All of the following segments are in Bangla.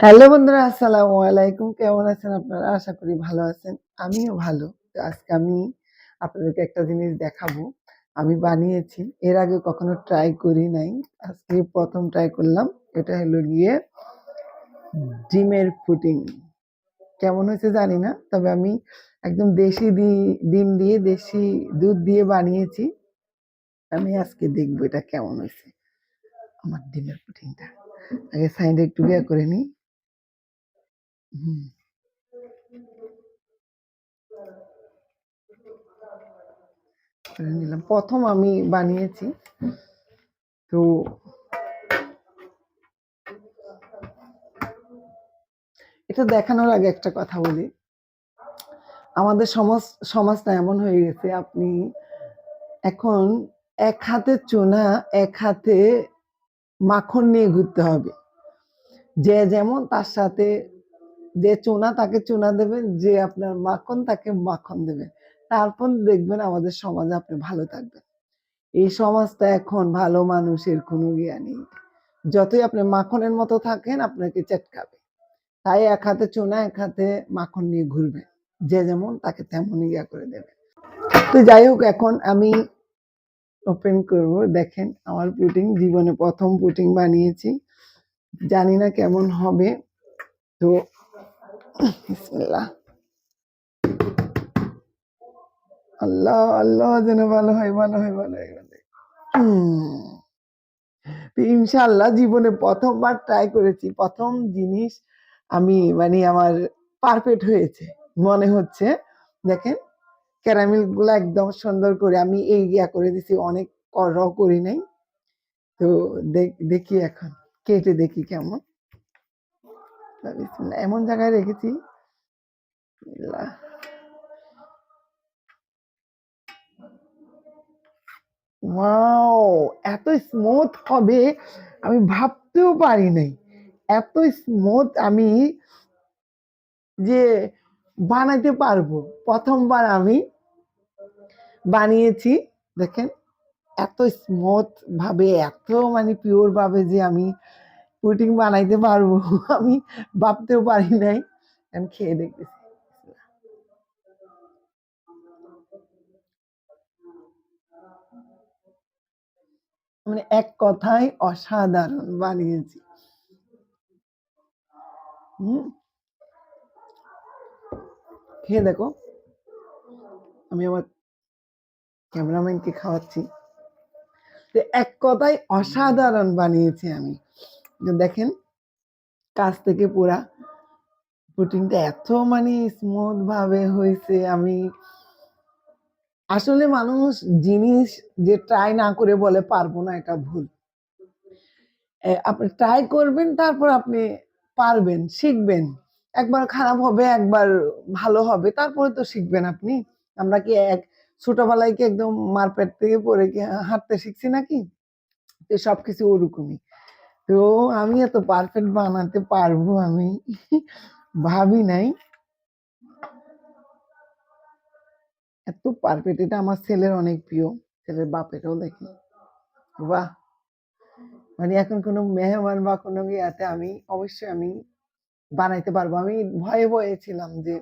হ্যালো বন্ধুরা, আসসালামু আলাইকুম। কেমন আছেন আপনারা? আশা করি ভালো আছেন। আমিও ভালো। আজকে আমি আপনাদেরকে একটা জিনিস দেখাবো। আমি বানিয়েছি। এর আগে কখনো ট্রাই করি নাই। আজকে প্রথম ট্রাই করলাম। এটা হলো গিয়ে ডিমের পুটিং কেমন হয়েছে জানি না, তবে আমি একদম দেশি ডিম দিয়ে, দেশি দুধ দিয়ে বানিয়েছি। আমি আজকে দেখব এটা কেমন হয়েছে, আমার ডিমের পুটিংটা আগে সাইডে একটু ইয়ে করে নিই। হুম। করে নিলাম। প্রথম আমি বানিয়েছি। তো এটা দেখানোর আগে একটা কথা বলি। আমাদের সমাজ, সমাজটা এমন হয়ে গেছে, আপনি এখন এক হাতে চোনা, এক হাতে মাখন নিয়ে ঘুরতে হবে। যে যেমন তার সাথে যে চুনা তাকে চুনা দেবেন, যে আপনার মাখন তাকে মাখন দেবেন। তারপর দেখবেন আমাদের সমাজে আপনি ভালো থাকবেন। এই সমাজটা এখন ভালো মানুষের কোনো জ্ঞান নেই। যতই আপনি মাখনের মতো থাকেন, আপনাকে চেটকাবে। তাই এক হাতে চুনা, এক হাতে মাখন নিয়ে ঘুরবে যে যেমন তাকে তেমনই ইয়া করে দেবে তো যাই হোক, এখন আমি ওপেন করব। দেখেন, আমার পুটিং জীবনে প্রথম পুটিং বানিয়েছি। জানি না কেমন হবে। তো আল্লাহ আল্লাহ যেন ভালো হয় ভালো হয় ভালো হয়, ভালো। হুম। জীবনে প্রথমবার ট্রাই করেছি। প্রথম জিনিস আমি মানে আমার পারফেক্ট হয়েছে। মনে হচ্ছে। দেখেন ক্যারামেলগুলো একদম সুন্দর করে আমি এই ইয়া করে দিছি, অনেক র করি নাই। তো দেখ- দেখি এখন, কেটে দেখি কেমন। এমন জায়গায় রেখেছি। ওয়াও, এত স্মুথ হবে, আমি ভাবতেও পারি নাই। এত স্মুথ আমি যে বানাইতে পারব, প্রথমবার আমি। বানিয়েছি, দেখেন, এত স্মুথ ভাবে, এত মানে পিওর ভাবে যে আমি পুটিং বানাইতে পারব, আমি ভাবতেও পারি নাই। আমি খেয়ে দেখতেছি। মানে এক কথায় অসাধারণ বানিয়েছি। হুম? খেয়ে দেখো। আমি আমার ক্যামেরাম্যানকে খাওয়াচ্ছি? তো এক কথায় অসাধারণ বানিয়েছি আমি। দেখেন, কাছ থেকে পুরা পুটিংটা এত মানে স্মুথ ভাবে হয়েছে, আমি আসলে মানুষ জিনিস যে ট্রাই না করে বলে পারব না, এটা ভুল। আপনি ট্রাই করবেন, তারপর আপনি পারবেন, শিখবেন। একবার খারাপ হবে, একবার ভালো হবে, তারপরে তো শিখবেন আপনি। আমরা কি এক ছোটবেলায় কি একদম মারপেট থেকে পড়ে কি হাঁটতে শিখছি নাকি? তো সবকিছু ওরকমই। তো আমি এত পারফেক্ট বানাতে পারব আমি? ভাবি নাই। এত পারফেক্ট এটা আমার ছেলের অনেক প্রিয়। ছেলের বাপেরও দেখি। বাহ! মানে এখন কোনো মেহমান বা কোনো ইয়াতে আমি অবশ্যই আমি বানাইতে পারব। আমি ভয়ে ভয়ে ছিলাম যে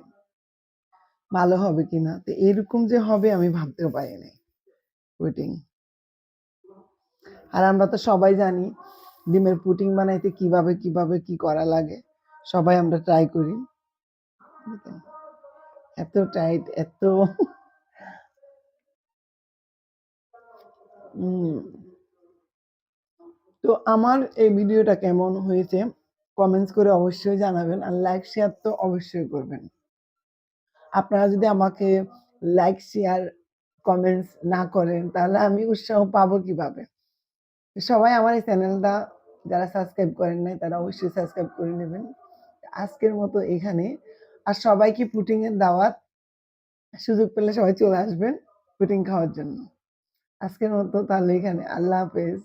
ভালো হবে কিনা? তো এরকম যে হবে আমি ভাবতেও পারিনি পুটিং আর আমরা তো সবাই জানি ডিমের পুটিং বানাইতে কীভাবে কীভাবে, কি করা লাগে, সবাই আমরা ট্রাই করি। এত টাইট এত তো আমার এই ভিডিওটা কেমন হয়েছে? কমেন্টস করে অবশ্যই জানাবেন আর লাইক শেয়ার তো অবশ্যই করবেন। আপনারা যদি আমাকে লাইক শেয়ার কমেন্টস না করেন, তাহলে আমি উৎসাহ পাবো কীভাবে? সবাই আমার এই চ্যানেলটা যারা সাবস্ক্রাইব করেন নাই, তারা অবশ্যই সাবস্ক্রাইব করে নেবেন। আজকের মতো এখানে। আর সবাইকে পুটিং এর দাওয়াত সুযোগ পেলে সবাই চলে আসবেন পুটিং খাওয়ার জন্য। আজকের মতো তাহলে এখানে। আল্লাহ হাফেজ।